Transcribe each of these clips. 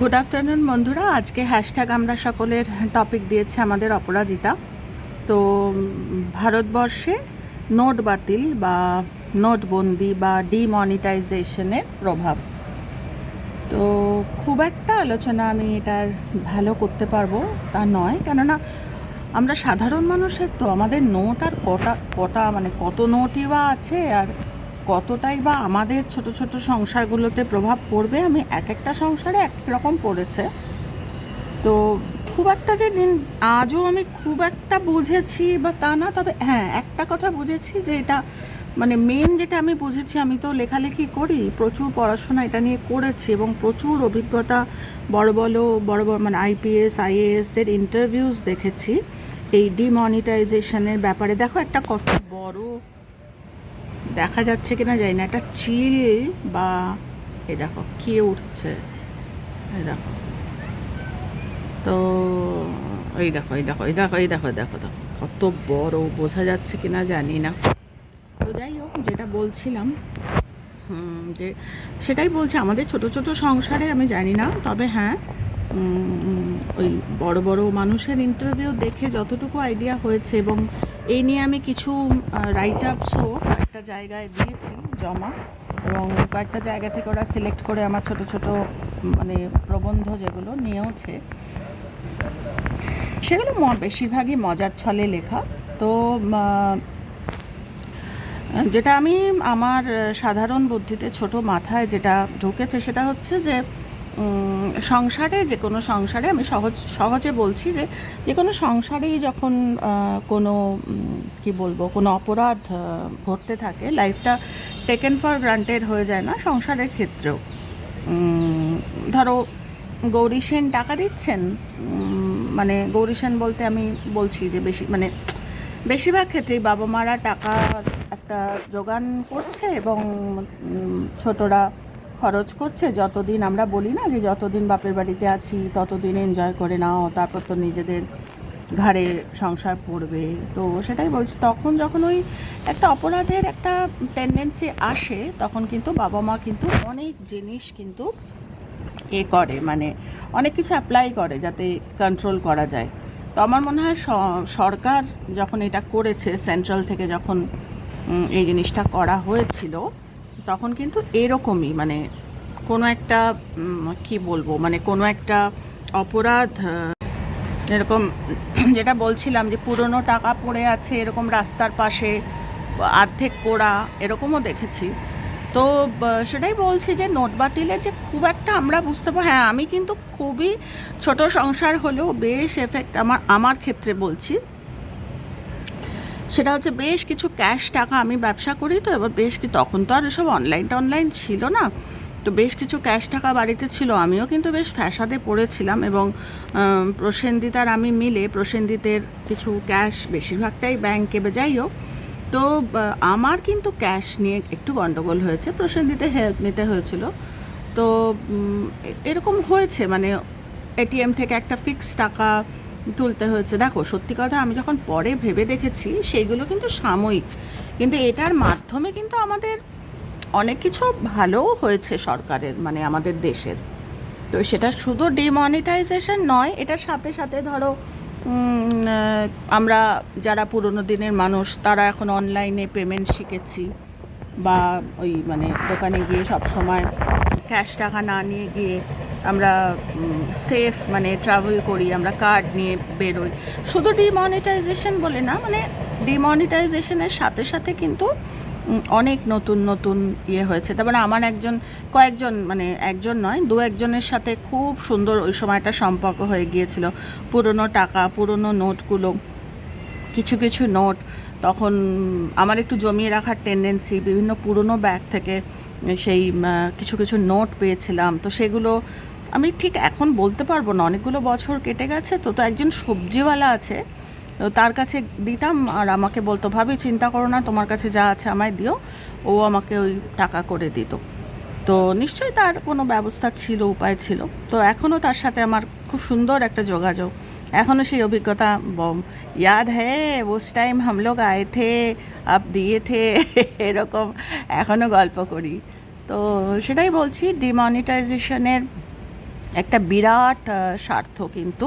Good afternoon বন্ধুরা। আজকে hashtag আমরা সকলের টপিক দিয়েছে আমাদের অপরাজিতা। তো ভারতবর্ষে নোট বাতিল বা নোটবন্দি বা ডিমনিটাইজেশনের প্রভাব। তো, খুব একটা আলোচনা আমি এটার ভালো করতে পারব তা নয়। কেননা, আমরা সাধারণ মানুষের তো আমাদের নোট আর কটা কটা মানে কত নোটই বা আছে আর কতটাই বা আমাদের ছোট ছোট সংসারগুলোতে প্রভাব পড়বে? আমি এক একটা সংসারে এক রকম পড়েছে। তো খুব একটা যে দিন আজও আমি খুব একটা বুঝেছি বা তা না, তবে হ্যাঁ একটা কথা বুঝেছি যে এটা মানে মেন যেটা আমি বুঝেছি, আমি তো লেখালেখি করি, প্রচুর পড়াশোনা এটা নিয়ে করেছি এবং প্রচুর অভিজ্ঞতা, বড় বড় বড় বড় মানে আইপিএস আইএএসদের ইন্টারভিউস দেখেছি। এই ডিমনিটাইজেশনের ব্যাপারে। দেখো একটা কত বড় দেখা যাচ্ছে কি না জানি না। একটা চিল বা, এ দেখো, কে উঠছে। এই দেখো। তো, এই দেখো এই দেখো এই দেখো এই দেখো দেখো দেখো। কত বড়, বোঝা যাচ্ছে কিনা জানি না। তো যাই হোক, যেটা বলছিলাম যে, সেটাই বলছে। আমাদের ছোট ছোট সংসারে আমি জানি না, তবে হ্যাঁ ওই বড় বড় মানুষের ইন্টারভিউ দেখে যতটুকু আইডিয়া হয়েছে এবং এই নিয়ে আমি কিছু রাইট আপসও কয়েকটা জায়গায় দিয়েছি জমা এবং কয়েকটা জায়গা থেকে ওরা সিলেক্ট করে আমার ছোট ছোট মানে প্রবন্ধ যেগুলো নিয়েওছে, সেগুলো বেশিরভাগই মজার ছলে লেখা। তো যেটা আমি আমার সাধারণ বুদ্ধিতে ছোট মাথায় যেটা ঢুকেছে সেটা হচ্ছে যে সংসারে, যে কোনো সংসারে আমি সহজ, সহজে বলছি যে যে কোনো সংসারেই যখন কোনো কি বলব, কোনো অপরাধ ঘটতে থাকে, লাইফটা টেকেন ফর গ্রান্টেড হয়ে যায় না সংসারের ক্ষেত্রেও। ধরো, গৌরী সেন টাকা দিচ্ছেন মানে গৌরী সেন বলতে আমি বলছি যে বেশি মানে বেশিরভাগ ক্ষেত্রেই বাবা মারা টাকার একটা যোগান করছে এবং ছোটরা খরচ করছে, যতদিন আমরা বলি না যে যতদিন বাপের বাড়িতে আছি, ততদিন এনজয় করে নাও, তারপর তো নিজেদের ঘাড়ে সংসার পড়বে। তো সেটাই বলছি, তখন যখন ওই একটা অপরাধের একটা টেন্ডেন্সি আসে, তখন কিন্তু বাবা মা কিন্তু অনেক জিনিস কিন্তু এ করে মানে অনেক কিছু অ্যাপ্লাই করে যাতে কন্ট্রোল করা যায়। তো আমার মনে হয় সরকার যখন এটা করেছে সেন্ট্রাল থেকে যখন এই জিনিসটা করা হয়েছিল তখন কিন্তু এরকমই মানে কোনো একটা কি বলব মানে কোনো একটা অপরাধ এরকম, যেটা বলছিলাম যে পুরনো টাকা পড়ে আছে এরকম রাস্তার পাশে, অর্ধেক পোড়া, এরকমও দেখেছি। তো সেটাই বলছি যে নোট বাতিলে যে খুব একটা আমরা বুঝতে পারি হ্যাঁ আমি কিন্তু খুবই ছোট সংসার হলেও বেশ এফেক্ট আমার আমার ক্ষেত্রে বলছি। সেটা হচ্ছে বেশ কিছু ক্যাশ টাকা আমি ব্যবসা করি তো, এবার বেশ কি, তখন তো আর এসব অনলাইন টনলাইন ছিল না। তো বেশ কিছু ক্যাশ টাকা বাড়িতে ছিল, আমিও কিন্তু বেশ ফ্যাসাদে পড়েছিলাম এবং প্রসেনজিৎ আর আমি মিলে প্রসেনজিতের কিছু ক্যাশ বেশিরভাগটাই ব্যাংকে যাই হোক। তো আমার কিন্তু ক্যাশ নিয়ে একটু গণ্ডগোল হয়েছে, প্রসেনজিতের হেল্প নিতে হয়েছিল। তো এরকম হয়েছে মানে এটিএম থেকে একটা ফিক্স টাকা তুলতে হয়েছে। দেখো, সত্যি কথা, আমি যখন পরে ভেবে দেখেছি, সেইগুলো কিন্তু সাময়িক। কিন্তু এটার মাধ্যমে কিন্তু আমাদের অনেক কিছু ভালোও হয়েছে সরকারের মানে আমাদের দেশের। তো সেটা শুধু ডিমনিটাইজেশন নয়, এটার সাথে সাথে ধরো আমরা যারা পুরনো দিনের মানুষ, তারা এখন অনলাইনে পেমেন্ট শিখেছি বা ওই মানে দোকানে গিয়ে সব সময় ক্যাশ টাকা না নিয়ে গিয়ে আমরা সেফ মানে ট্রাভেল করি, আমরা কার্ড নিয়ে বেরোই। শুধু ডিমনিটাইজেশন বলে না মানে ডিমনিটাইজেশনের সাথে সাথে কিন্তু অনেক নতুন নতুন ইয়ে হয়েছে। তারপরে আমার একজন, কয়েকজন মানে একজন নয়, দু একজনের সাথে খুব সুন্দর ওই সময়টা সম্পর্ক হয়ে গিয়েছিল। পুরনো টাকা, পুরনো নোটগুলো, কিছু কিছু নোট, তখন আমার একটু জমিয়ে রাখার টেন্ডেন্সি বিভিন্ন পুরনো ব্যাগ থেকে সেই কিছু কিছু নোট পেয়েছিলাম। তো সেগুলো আমি ঠিক এখন বলতে পারব না, অনেকগুলো বছর কেটে গেছে, তো তো একজন সবজিওয়ালা আছে, তো তার কাছে দিতাম, আর আমাকে বলতো, ভাবি, চিন্তা করো না, তোমার কাছে যা আছে আমায় দিও, ও আমাকে ওই টাকা করে দিত। তো নিশ্চয়ই তার কোনো ব্যবস্থা ছিল, উপায় ছিল, তো এখনও তার সাথে আমার খুব সুন্দর একটা যোগাযোগ। এখনও সেই অভিজ্ঞতা ইয়াদ হ্যাঁ ওস টাইম হাম লোগ আয়ে থে, আপ দিয়ে থে, এরকম এখনও গল্প করি। তো সেটাই বলছি, ডিমনিটাইজেশনের একটা বিরাট স্বার্থ কিন্তু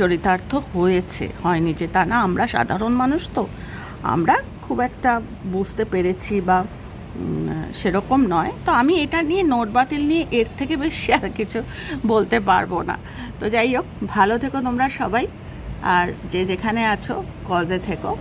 চরিতার্থ হয়েছে, হয়নি যে তা না, আমরা সাধারণ মানুষ তো, আমরা খুব একটা বুঝতে পেরেছি বা সেরকম নয়। তো আমি এটা নিয়ে নোট বাতিল নিয়ে এর থেকে বেশি আর কিছু বলতে পারব না। তো যাই হোক, ভালো থেকো তোমরা সবাই, আর যে যেখানে আছো কজে থেকো।